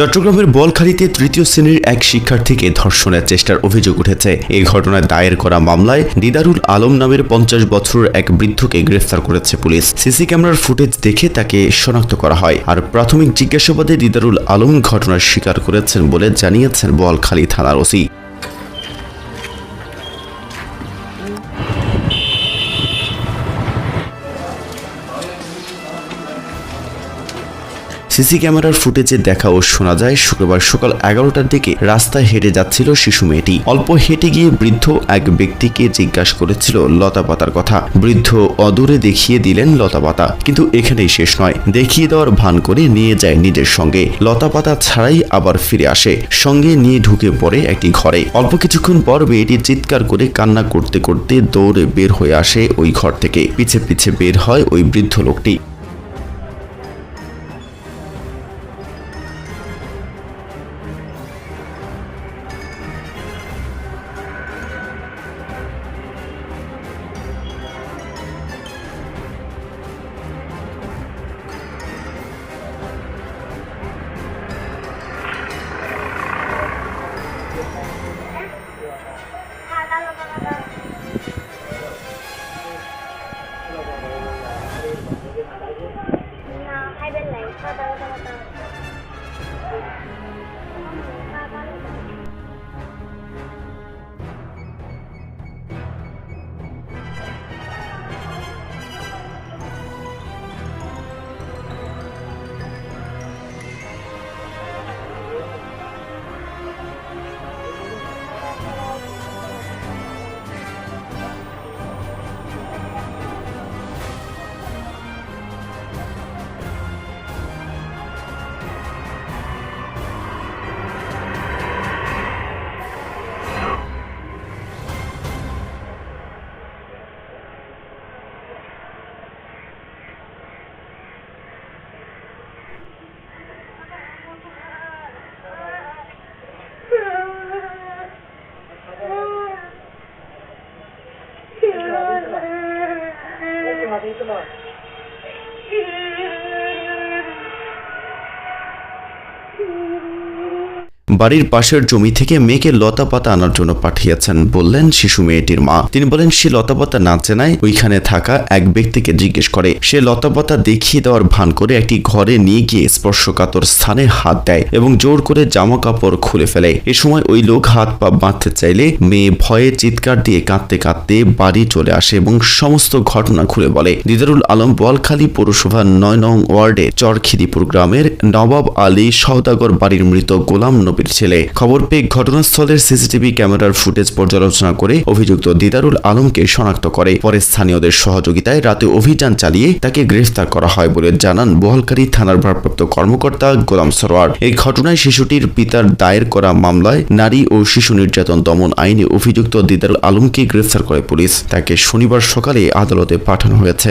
চট্টগ্রামের বলখালীতে তৃতীয় শ্রেণির এক শিক্ষার্থীকে ধর্ষণের চেষ্টার অভিযোগ উঠেছে। এই ঘটনায় দায়ের করা মামলায় দিদারুল আলম নামের পঞ্চাশ বছরের এক বৃদ্ধকে গ্রেফতার করেছে পুলিশ। সিসি ক্যামেরার ফুটেজ দেখে তাকে শনাক্ত করা হয়। আর প্রাথমিক জিজ্ঞাসাবাদে দিদারুল আলম ঘটনার স্বীকার করেছেন বলে জানিয়েছেন বলখালী থানার ওসি। সিসি ক্যামেরার ফুটেজে দেখা ও শোনা যায়, শুক্রবার সকাল এগারোটার দিকে রাস্তায় হেঁটে যাচ্ছিল শিশু মেয়েটি। অল্প হেঁটে গিয়ে বৃদ্ধ এক ব্যক্তিকে জিজ্ঞাসা করেছিল লতা পাতার কথা। বৃদ্ধ অদূরে দেখিয়ে দিলেন লতা পাতা, কিন্তু এখানেই শেষ নয়। দেখিয়ে দেওয়ার ভান করে নিয়ে যায় নিজের সঙ্গে। লতা পাতা ছাড়াই আবার ফিরে আসে। সঙ্গে নিয়ে ঢুকে পড়ে একটি ঘরে। অল্প কিছুক্ষণ পর মেয়েটি চিৎকার করে কান্না করতে করতে দৌড়ে বের হয়ে আসে ওই ঘর থেকে। পিছে পিছে বের হয় ওই বৃদ্ধ লোকটি। praise the Lord. Thank you. বাড়ির পাশের জমি থেকে মেয়েকে লতা পাতা আনার জন্য পাঠিয়েছেন, বললেন শিশু মেয়েটির মা। তিনি বলেন, সে লতা পাতা না চেনায় ওইখানে থাকা এক ব্যক্তিকে জিজ্ঞেস করে। সে লতা পাতা দেখিয়ে দেওয়ার ভান করে একটি ঘরে নিয়ে গিয়ে স্পর্শকাতর স্থানে হাত দেয় এবং জোর করে জামা কাপড় খুলে ফেলে। এ সময় ওই লোক হাত পা বাঁধতে চাইলে মেয়ে ভয়ে চিৎকার দিয়ে কাঁদতে কাঁদতে বাড়ি চলে আসে এবং সমস্ত ঘটনা খুলে বলে। দিদারুল আলম বোয়ালখালী পৌরসভার নয় নং ওয়ার্ডে চরখিদিপুর গ্রামের নবাব আলী সওদাগর বাড়ির মৃত গোলাম নবীর ছেলে। খবর পেয়ে ঘটনাস্থলের সিসিটিভি ক্যামেরার ফুটেজ পর্যালোচনা করে অভিযুক্ত দিদারুল আলমকে শনাক্ত করে। পরে স্থানীয়দের সহযোগিতায় রাতে অভিযান চালিয়ে তাকে গ্রেফতার করা হয় বলে জানান বোয়ালখালী থানার ভারপ্রাপ্ত কর্মকর্তা গোলাম সরোয়ার এই ঘটনায় শিশুটির পিতার দায়ের করা মামলায় নারী ও শিশু নির্যাতন দমন আইনে অভিযুক্ত দিদারুল আলমকে গ্রেফতার করে পুলিশ। তাকে শনিবার সকালে আদালতে পাঠানো হয়েছে।